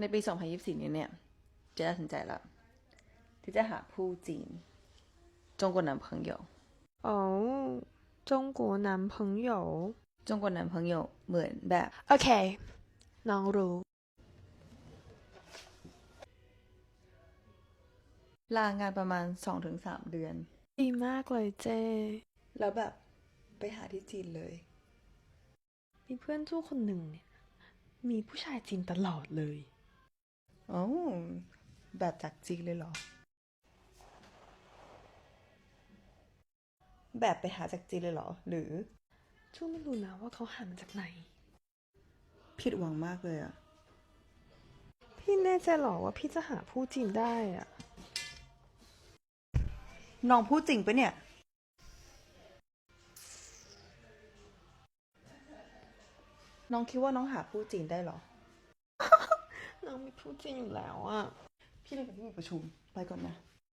ในปี 2024 นี้เนี่ยเจะตัดสินใจแล้วที่จะหาผู้จีน中国男朋友哦，中国男朋友。中国男朋友เหมือนแบบ โอเค น้องรู้ ลางานประมาณ 2-3 เดือน ดีมากเลยเจ แล้วแบบไปหาที่จีนเลย มีเพื่อนจู้คนหนึ่งเนี่ย มีผู้ชายจีนตลอดเลย อ๋อแบบจากจีนเลยเหรอ แบบไปหาจากจีนเลยเหรอ หรือจู้ไม่รู้นะว่าเขาหามาจากไหน ผิดหวังมากเลยอะพี่แน่ใจเหรอว่าพี่จะหาผู้จีนได้อะน้องพูดจริงปะเนี่ย น้องคิดว่าน้องหาผู้จีนได้เหรอ น้องมีผู้จีนอยู่แล้วอะพี่เลยกับพี่มีประชุม ไปก่อนนะ